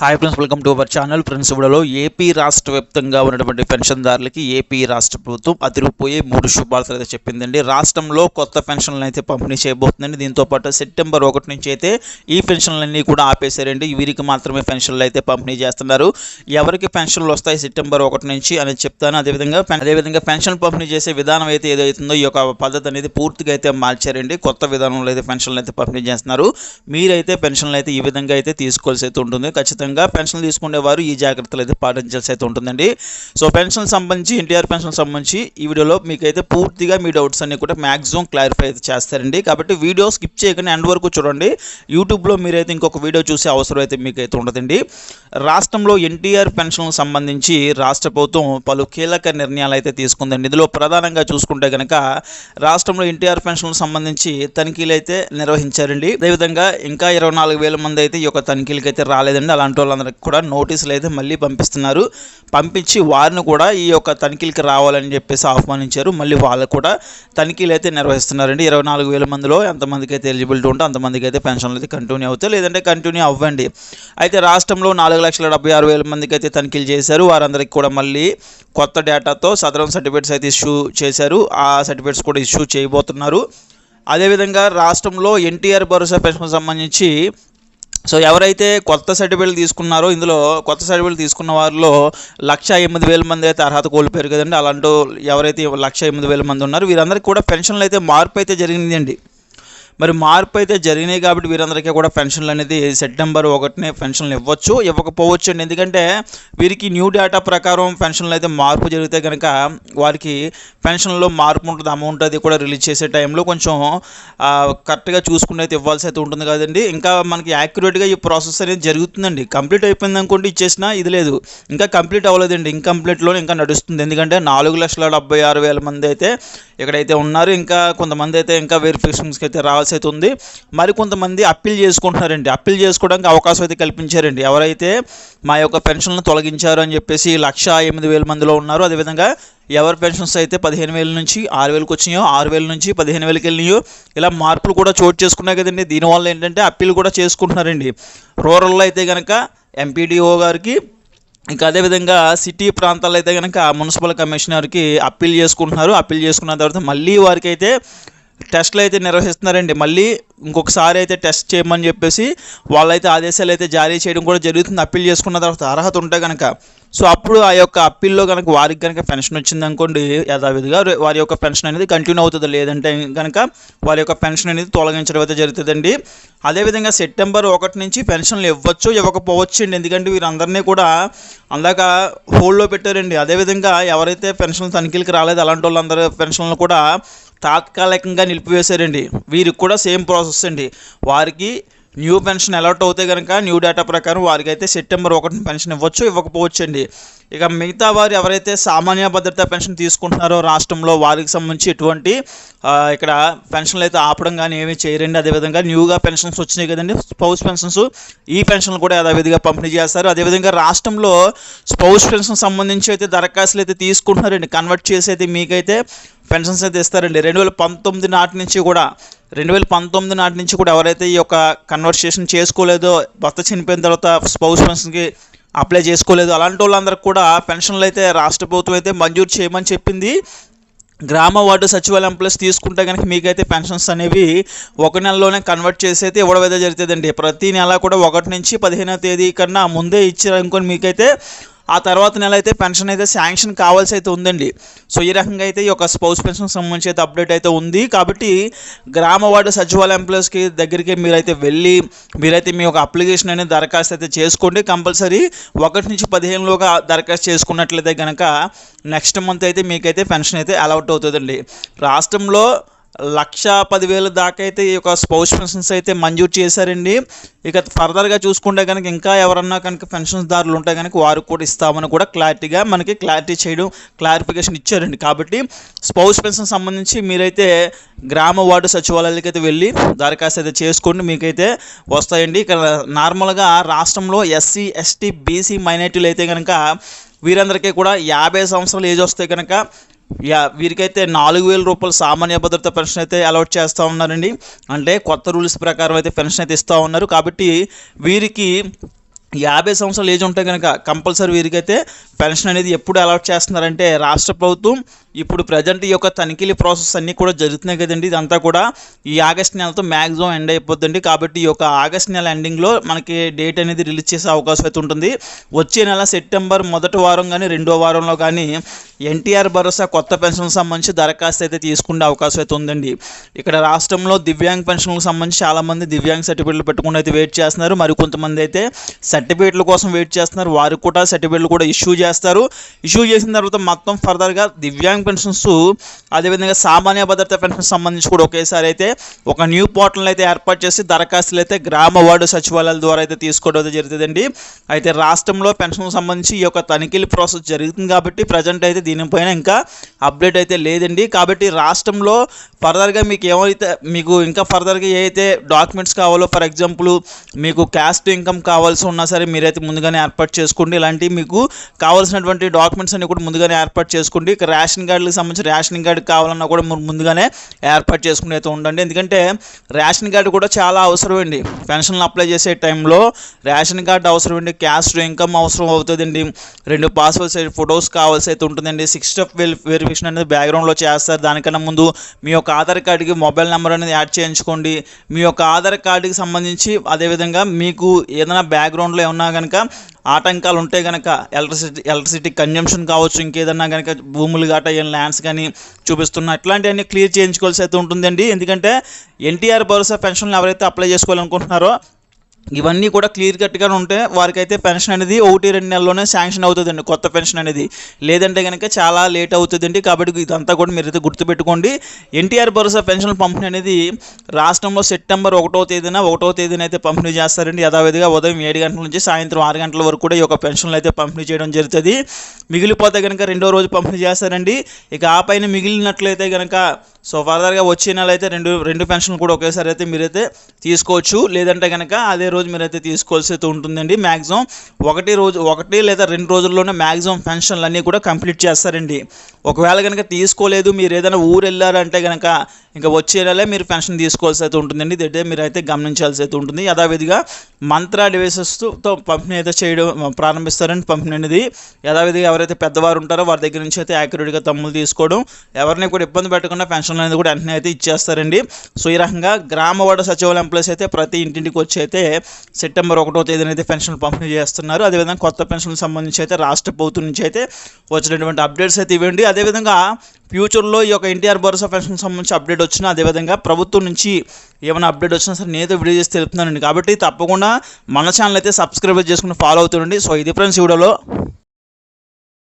Hi friends welcome to our channel friends ఇవిడలో AP రాష్ట్ర వ్యాప్తంగా ఉన్నటువంటి పెన్షన్దారులకి ఏపీ రాష్ట్ర ప్రభుత్వం అదిరిపోయే మూడు శుభార్తలు అయితే చెప్పిందండి. రాష్ట్రంలో కొత్త పెన్షన్లు అయితే పంపిణీ చేయబోతుందండి. దీంతో పాటు సెప్టెంబర్ ఒకటి నుంచి అయితే ఈ పెన్షన్లన్నీ కూడా ఆపేశారండి. వీరికి మాత్రమే పెన్షన్లు అయితే పంపిణీ చేస్తున్నారు. ఎవరికి పెన్షన్లు వస్తాయి సెప్టెంబర్ ఒకటి నుంచి అని చెప్తాను. అదేవిధంగా పెన్- అదేవిధంగా పెన్షన్ పంపిణీ చేసే విధానం అయితే ఏదైతుందో ఈ యొక్క పద్ధతి అనేది పూర్తిగా అయితే మార్చారండి. కొత్త విధానంలో అయితే పెన్షన్లు అయితే పంపిణీ చేస్తున్నారు. మీరైతే పెన్షన్లు అయితే ఈ విధంగా అయితే తీసుకోవాల్సి అయితే ఉంటుంది. ఖచ్చితంగా పెన్షన్ తీసుకునేవారు. ఈ జాగ్రత్తలు అయితే పాటించాల్సి అయితే ఉంటుందండి. సో పెన్షన్ సంబంధించి ఎన్టీఆర్ పెన్షన్ సంబంధించి ఈ వీడియోలో మీకైతే పూర్తిగా మీ డౌట్స్ అన్ని కూడా మ్యాక్సిమం క్లారిఫై అయితే చేస్తారండి. కాబట్టి వీడియో స్కిప్ చేయకుండా ఎండ్ వరకు చూడండి. యూట్యూబ్లో మీరైతే ఇంకొక వీడియో చూసే అవసరం అయితే మీకైతే ఉండదండి. రాష్ట్రంలో ఎన్టీఆర్ పెన్షన్లకు సంబంధించి రాష్ట్ర ప్రభుత్వం పలు కీలక నిర్ణయాలు అయితే తీసుకుందండి. ఇందులో ప్రధానంగా చూసుకుంటే కనుక రాష్ట్రంలో ఎన్టీఆర్ పెన్షన్లకు సంబంధించి తనిఖీలు అయితే నిర్వహించారండి. అదేవిధంగా ఇంకా ఇరవై నాలుగు వేల మంది అయితే ఈ యొక్క తనిఖీలకి అయితే రాలేదండి. అలాంటి వాళ్ళందరికీ కూడా నోటీసులు అయితే మళ్ళీ పంపిస్తున్నారు. పంపించి వారిని కూడా ఈ యొక్క తనిఖీలకి రావాలని చెప్పేసి ఆహ్వానించారు. మళ్ళీ వాళ్ళు కూడా తనిఖీలు అయితే నిర్వహిస్తున్నారండి. ఇరవై నాలుగు వేల మందిలో ఎంతమందికి అయితే ఎలిజిబిలిటీ ఉంటే అంతమందికి అయితే పెన్షన్లు అయితే కంటిన్యూ అవుతాయి. లేదంటే కంటిన్యూ అవ్వండి. అయితే రాష్ట్రంలో నాలుగు లక్షల డెబ్బై ఆరు వేల మందికి అయితే తనిఖీలు చేశారు. వారందరికీ కూడా మళ్ళీ కొత్త డేటాతో సదరం సర్టిఫికేట్స్ అయితే ఇష్యూ చేశారు. ఆ సర్టిఫికేట్స్ కూడా ఇష్యూ చేయబోతున్నారు. అదేవిధంగా రాష్ట్రంలో ఎన్టీఆర్ భరోసా పెన్షన్ సంబంధించి సో ఎవరైతే కొత్త సర్టిఫికేట్లు తీసుకున్నారో ఇందులో కొత్త సర్టిఫికేట్ తీసుకున్న వారిలో లక్ష ఎనిమిది వేల మంది అయితే అర్హత కోల్పోయారు కదండి. అలాంటి ఎవరైతే లక్ష ఎనిమిది వేల మంది ఉన్నారో వీరందరికీ కూడా పెన్షన్లు అయితే మార్పు అయితే జరిగిందండి. మరి మార్పు అయితే జరిగినాయి కాబట్టి వీరందరికీ కూడా పెన్షన్లు అనేది సెప్టెంబర్ ఒకటినే పెన్షన్లు ఇవ్వచ్చు ఇవ్వకపోవచ్చు అండి ఎందుకంటే వీరికి న్యూ డేటా ప్రకారం పెన్షన్లు అయితే మార్పు జరిగితే కనుక వారికి పెన్షన్లో మార్పు ఉంటుంది అమౌంట్ అది కూడా రిలీజ్ చేసే టైంలో కొంచెం కరెక్ట్గా చూసుకుని అయితే ఇవ్వాల్సి అయితే ఉంటుంది కదండి. ఇంకా మనకి యాక్యురేట్గా ఈ ప్రాసెస్ అనేది జరుగుతుందండి. కంప్లీట్ అయిపోయింది అనుకోండి ఇచ్చేసినా ఇది లేదు. ఇంకా కంప్లీట్ అవ్వలేదండి. ఇన్కంప్లీట్లోనే ఇంకా నడుస్తుంది. ఎందుకంటే నాలుగు లక్షల డెబ్బై ఆరు వేల మంది అయితే ఇక్కడైతే ఉన్నారు. ఇంకా కొంతమంది అయితే ఇంకా వెరిఫికేషన్స్కి అయితే రావాల్సి అయితే ఉంది. మరి కొంతమంది అప్పీల్ చేసుకుంటున్నారండి. అప్పీల్ చేసుకోవడానికి అవకాశం అయితే కల్పించారండి. ఎవరైతే మా యొక్క పెన్షన్లను తొలగించారు అని చెప్పేసి లక్ష ఎనిమిది వేల మందిలో ఉన్నారు. అదేవిధంగా ఎవరి పెన్షన్స్ అయితే పదిహేను వేల నుంచి ఆరు వేలకు వచ్చినాయో ఆరు వేల నుంచి పదిహేను వేలకి వెళ్ళినాయో ఇలా మార్పులు కూడా చోటు చేసుకున్నాయి కదండి. దీనివల్ల ఏంటంటే అప్పీల్ కూడా చేసుకుంటున్నారండి. రూరల్లో అయితే కనుక ఎంపీడీఓ గారికి ఇంకా అదేవిధంగా సిటీ ప్రాంతాల్లో అయితే కనుక మున్సిపల్ కమిషనర్కి అప్పీల్ చేసుకుంటున్నారు. అప్పీల్ చేసుకున్న తర్వాత మళ్ళీ వారికి అయితే టెస్ట్లు అయితే నిర్వహిస్తున్నారండి. మళ్ళీ ఇంకొకసారి అయితే టెస్ట్ చేయమని చెప్పేసి వాళ్ళైతే ఆదేశాలు అయితే జారీ చేయడం కూడా జరుగుతుంది. అప్పీల్ చేసుకున్న తర్వాత అర్హత ఉంటే కనుక సో అప్పుడు ఆ యొక్క అప్పీల్లో కనుక వారికి కనుక పెన్షన్ వచ్చింది అనుకోండి యథావిధిగా వారి యొక్క పెన్షన్ అనేది కంటిన్యూ అవుతుంది. లేదంటే కనుక వారి యొక్క పెన్షన్ అనేది తొలగించడం అయితే జరుగుతుందండి. అదేవిధంగా సెప్టెంబర్ ఒకటి నుంచి పెన్షన్లు ఇవ్వచ్చు ఇవ్వకపోవచ్చు అండి ఎందుకంటే వీరందరినీ కూడా అందాక హోల్డ్లో పెట్టారండి. అదేవిధంగా ఎవరైతే పెన్షన్ తనిఖీలకి రాలేదు అలాంటి వాళ్ళందరూ పెన్షన్లు కూడా తాత్కాలికంగా నిలిపివేశారండి. వీరికి కూడా సేమ్ ప్రాసెస్ అండి. వారికి న్యూ పెన్షన్ అలౌట్ అవుతే కనుక న్యూ డేటా ప్రకారం వారికి అయితే సెప్టెంబర్ ఒకటిని పెన్షన్ ఇవ్వచ్చు ఇవ్వకపోవచ్చు అండి ఇక మిగతా వారు ఎవరైతే సామాన్య భద్రతా పెన్షన్ తీసుకుంటున్నారో రాష్ట్రంలో వారికి సంబంధించి ఎటువంటి ఇక్కడ పెన్షన్లు అయితే ఆపడం కానీ ఏమీ చేయరండి. అదేవిధంగా న్యూగా పెన్షన్స్ వచ్చినాయి కదండి. స్పౌస్ పెన్షన్స్ ఈ పెన్షన్లు కూడా యథావిధిగా పంపిణీ చేస్తారు. అదేవిధంగా రాష్ట్రంలో స్పౌస్ పెన్షన్ సంబంధించి అయితే దరఖాస్తులు అయితే తీసుకుంటున్నారండి. కన్వర్ట్ చేసి అయితే మీకైతే పెన్షన్స్ అయితే ఇస్తారండి. రెండు వేల పంతొమ్మిది నాటి నుంచి కూడా రెండు వేల పంతొమ్మిది నాటి నుంచి కూడా ఎవరైతే ఈ యొక్క కన్వర్సేషన్ చేసుకోలేదో భర్త చనిపోయిన తర్వాత స్పౌస్ పెన్షన్కి అప్లై చేసుకోలేదు అలాంటి వాళ్ళందరికీ కూడా పెన్షన్లు అయితే రాష్ట్ర ప్రభుత్వం అయితే మంజూరు చేయమని చెప్పింది. గ్రామ వార్డు సచివాలయం ప్లస్ తీసుకుంటే కనుక మీకైతే పెన్షన్స్ అనేవి ఒక నెలలోనే కన్వర్ట్ చేసి అయితే ఇవ్వడం అయితే జరుగుతుందండి. ప్రతి నెల కూడా ఒకటి నుంచి పదిహేనవ తేదీ కన్నా ముందే ఇచ్చారనుకోని మీకైతే ఆ తర్వాత నెల అయితే పెన్షన్ అయితే శాంక్షన్ కావాల్సి అయితే ఉందండి. సో ఈ రకంగా అయితే ఈ యొక్క స్పౌస్ పెన్షన్ సంబంధించి అయితే అప్డేట్ అయితే ఉంది. కాబట్టి గ్రామ వార్డు సచివాలయం ఎంప్లాయీస్కి దగ్గరికి మీరైతే వెళ్ళి మీరైతే మీ యొక్క అప్లికేషన్ అనేది దరఖాస్తు అయితే చేసుకోండి. కంపల్సరీ ఒకటి నుంచి పదిహేనులోగా దరఖాస్తు చేసుకున్నట్లయితే కనుక నెక్స్ట్ మంత్ అయితే మీకైతే పెన్షన్ అయితే అలౌట్ అవుతుందండి. రాష్ట్రంలో లక్ష పదివేల దాకా అయితే ఈ యొక్క స్పౌస్ పెన్షన్స్ అయితే మంజూరు చేశారండి. ఇక ఫర్దర్గా చూసుకుంటే కనుక ఇంకా ఎవరన్నా కనుక పెన్షన్స్ దారులు ఉంటే కనుక వారు కూడా ఇస్తామని కూడా క్లారిటీగా మనకి క్లారిటీ చేయడం క్లారిఫికేషన్ ఇచ్చారండి. కాబట్టి స్పౌస్ పెన్షన్ సంబంధించి మీరైతే గ్రామ వార్డు సచివాలయాలకి అయితే వెళ్ళి దరఖాస్తు అయితే చేసుకోండి. మీకైతే వస్తాయండి. ఇక్కడ నార్మల్గా రాష్ట్రంలో ఎస్సీ ఎస్టీ బీసీ మైనార్టీలు అయితే కనుక వీరందరికీ కూడా యాభై సంవత్సరాలు ఏజ్ వస్తే కనుక యా వీరికైతే నాలుగు వేల రూపాయలు సామాన్య భద్రత పెన్షన్ అయితే అలౌట్ చేస్తూ ఉన్నారండి. అంటే కొత్త రూల్స్ ప్రకారం అయితే పెన్షన్ అయితే ఇస్తూ ఉన్నారు. కాబట్టి వీరికి యాభై సంవత్సరాలు ఏజ్ ఉంటే కనుక కంపల్సరీ వీరికైతే పెన్షన్ అనేది ఎప్పుడు అలాట్ చేస్తున్నారంటే రాష్ట్ర ప్రభుత్వం ఇప్పుడు ప్రజెంట్ ఈ యొక్క తనిఖీల ప్రాసెస్ అన్నీ కూడా జరుగుతున్నాయి కదండి. ఇదంతా కూడా ఈ ఆగస్ట్ నెలతో మ్యాక్సిమం ఎండ్ అయిపోద్దండి. కాబట్టి ఈ యొక్క ఆగస్ట్ నెల ఎండింగ్లో మనకి డేట్ అనేది రిలీజ్ చేసే అవకాశం అయితే ఉంటుంది. వచ్చే నెల సెప్టెంబర్ మొదటి వారం కానీ రెండో వారంలో కానీ ఎన్టీఆర్ భరోసా కొత్త పెన్షన్కి సంబంధించి దరఖాస్తు అయితే తీసుకునే అవకాశం అయితే ఉందండి. ఇక్కడ రాష్ట్రంలో దివ్యాంగ్ పెన్షన్లకు సంబంధించి చాలామంది దివ్యాంగ్ సర్టిఫికేట్లు పెట్టుకుని అయితే వెయిట్ చేస్తున్నారు. మరి కొంతమంది అయితే సర్టిఫికేట్ల కోసం వెయిట్ చేస్తున్నారు. వారికి కూడా సర్టిఫికేట్లు కూడా ఇష్యూ చేస్తారు. ఇష్యూ చేసిన తర్వాత మొత్తం ఫర్దర్గా దివ్యాంగ్ పెన్షన్స్ అదేవిధంగా సామాన్య భద్రత పెన్షన్ సంబంధించి కూడా ఒకేసారి అయితే ఒక న్యూ పోర్టల్ అయితే ఏర్పాటు చేసి దరఖాస్తులు అయితే గ్రామ వార్డు సచివాలయాల ద్వారా అయితే తీసుకోవడం అయితే జరుగుతుందండి. అయితే రాష్ట్రంలో పెన్షన్ సంబంధించి ఈ యొక్క తనిఖీల ప్రాసెస్ జరుగుతుంది కాబట్టి ప్రజెంట్ అయితే దీనిపైన ఇంకా అప్డేట్ అయితే లేదండి. కాబట్టి రాష్ట్రంలో ఫర్దర్గా మీకు ఏమైతే మీకు ఇంకా ఫర్దర్గా ఏ డాక్యుమెంట్స్ కావాలో ఫర్ ఎగ్జాంపుల్ మీకు క్యాస్ట్ ఇన్కమ్ కావాల్సి ఉన్నా సరే మీరైతే ముందుగానే ఏర్పాటు చేసుకోండి. ఇలాంటివి మీకు కావాల్సినటువంటి డాక్యుమెంట్స్ అన్ని కూడా ముందుగానే ఏర్పాటు చేసుకోండి ఇక రేషన్ కార్డులకు సంబంధించి రేషన్ కార్డు కావాలన్నా కూడా మీరు ముందుగానే ఏర్పాటు చేసుకుని అయితే ఉండండి. ఎందుకంటే రేషన్ కార్డు కూడా చాలా అవసరం అండి పెన్షన్లు అప్లై చేసే టైంలో రేషన్ కార్డు అవసరమండి. క్యాస్ట్ ఇన్కమ్ అవసరం అవుతుందండి. రెండు పాస్పోర్ట్ సైజ్ ఫొటోస్ కావాల్సి అయితే ఉంటుందండి. సిక్స్ స్టెప్ వెరిఫికేషన్ అనేది బ్యాక్గ్రౌండ్లో చేస్తారు. దానికన్నా ముందు మీ యొక్క ఆధార్ కార్డుకి మొబైల్ నెంబర్ అనేది యాడ్ చేయించుకోండి. మీ యొక్క ఆధార్ కార్డుకి సంబంధించి అదేవిధంగా మీకు ఏదైనా బ్యాక్గ్రౌండ్లో ఏమన్నా కనుక ఆటంకాలు ఉంటే కనుక ఎలక్ట్రిసిటీ ఎలక్ట్రిసిటీ కన్జంప్షన్ కావచ్చు ఇంకేదన్నా కనుక భూములు గట్ట ఏం ల్యాండ్స్ కానీ చూపిస్తున్నా ఇట్లాంటివన్నీ క్లియర్ చేయించుకోవాల్సి అయితే ఉంటుందండి. ఎందుకంటే ఎన్టీఆర్ భరోసా పెన్షన్లు ఎవరైతే అప్లై చేసుకోవాలనుకుంటున్నారో ఇవన్నీ కూడా క్లియర్ కట్గా ఉంటే వారికైతే పెన్షన్ అనేది ఒకటి రెండు నెలల్లోనే శాంక్షన్ అవుతుందండి కొత్త పెన్షన్ అనేది. లేదంటే కనుక చాలా లేట్ అవుతుందండి. కాబట్టి ఇదంతా కూడా మీరైతే గుర్తుపెట్టుకోండి. ఎన్టీఆర్ భరోసా పెన్షన్ పంపిణీ అనేది రాష్ట్రంలో సెప్టెంబర్ ఒకటో తేదీన ఒకటో తేదీన అయితే పంపిణీ చేస్తారండి. యథావిధిగా ఉదయం ఏడు గంటల నుంచి సాయంత్రం ఆరు గంటల వరకు కూడా ఈ యొక్క పెన్షన్లు అయితే పంపిణీ చేయడం జరుగుతుంది. మిగిలిపోతే కనుక రెండో రోజు పంపిణీ చేస్తారండి. ఇక ఆ పైన మిగిలినట్లయితే కనుక సో ఫర్దర్గా వచ్చే నెల అయితే రెండు రెండు పెన్షన్లు కూడా ఒకేసారి అయితే మీరైతే తీసుకోవచ్చు. లేదంటే కనుక అదే రోజు మీరైతే తీసుకోవాల్సి అయితే ఉంటుందండి. మ్యాక్సిమం ఒకటి రోజు ఒకటి లేదా రెండు రోజుల్లోనే మ్యాక్సిమం ఫంక్షన్లు అన్నీ కూడా కంప్లీట్ చేస్తారండి. ఒకవేళ కనుక తీసుకోలేదు మీరు ఏదైనా ఊరు వెళ్ళారంటే కనుక ఇంకా వచ్చే నెలే మీరు పెన్షన్ తీసుకోవాల్సి అయితే ఉంటుందండి. ఇదైతే మీరు అయితే గమనించాల్సి అయితే ఉంటుంది. యథావిధిగా మంత్ర డివైసెస్తో పంపిణీ అయితే చేయడం ప్రారంభిస్తారండి పంపిణీ అనేది. యథావిధిగా ఎవరైతే పెద్దవారు ఉంటారో వారి దగ్గర నుంచి అయితే యాక్యురేట్గా తమ్ములు తీసుకోవడం ఎవరిని కూడా ఇబ్బంది పెట్టకుండా పెన్షన్ అనేది కూడా వెంటనే అయితే ఇచ్చేస్తారండి. సో ఈ రకంగా గ్రామ వార్డు సచివాలయం ఎంప్లాయీస్ అయితే ప్రతి ఇంటింటికి వచ్చి అయితే సెప్టెంబర్ ఒకటో తేదీన అయితే పెన్షన్ పంపిణీ చేస్తున్నారు. అదేవిధంగా కొత్త పెన్షన్లకు సంబంధించి అయితే రాష్ట్ర ప్రభుత్వం నుంచి అయితే వచ్చినటువంటి అప్డేట్స్ అయితే ఇవ్వండి. అదేవిధంగా ఫ్యూచర్లో ఈ యొక్క ఎన్టీఆర్ భరోసా పెన్షన్ సంబంధించి అప్డేట్ వచ్చినా అదేవిధంగా ప్రభుత్వం నుంచి ఏమైనా అప్డేట్ వచ్చినా సరే నేనైతే వీడియో చేసి తెలుపుతున్నానండి. కాబట్టి తప్పకుండా మన ఛానల్ అయితే సబ్స్క్రైబ్ చేసుకుని ఫాలో అవుతుండండి. సో ఇది ఫ్రెండ్స్ వీడియోలో.